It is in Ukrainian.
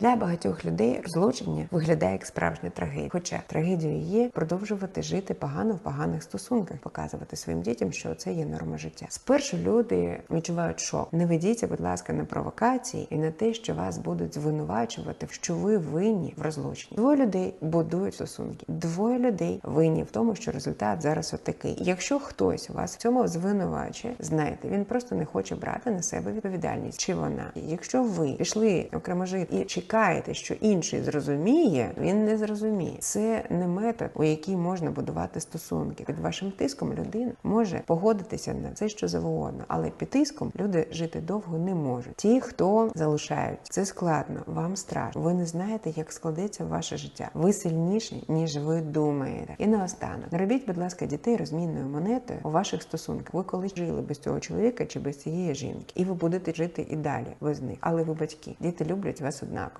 Для багатьох людей розлучення виглядає як справжня трагедія. Хоча трагедією є продовжувати жити погано в поганих стосунках, показувати своїм дітям, що це є норма життя. Спершу люди відчувають шок. Не ведіться, будь ласка, на провокації і на те, що вас будуть звинувачувати, що ви винні в розлученні. Двоє людей будують стосунки. Двоє людей винні в тому, що результат зараз отакий. Якщо хтось вас в цьому звинувачує, знайте, він просто не хоче брати на себе відповідальність. Чи вона? Якщо ви пішли окремо жити і чекаєте, що інший зрозуміє, він не зрозуміє. Це не метод, у який можна будувати стосунки. Під вашим тиском людина може погодитися на це, що завгодно, але під тиском люди жити довго не можуть. Ті, хто залишають, це складно, вам страшно. Ви не знаєте, як складеться ваше життя. Ви сильніші, ніж ви думаєте. І наостанок, не робіть, будь ласка, дітей розмінною монетою у ваших стосунках. Ви колись жили без цього чоловіка чи без цієї жінки, і ви будете жити і далі без них. Але ви батьки, діти люблять вас однаково.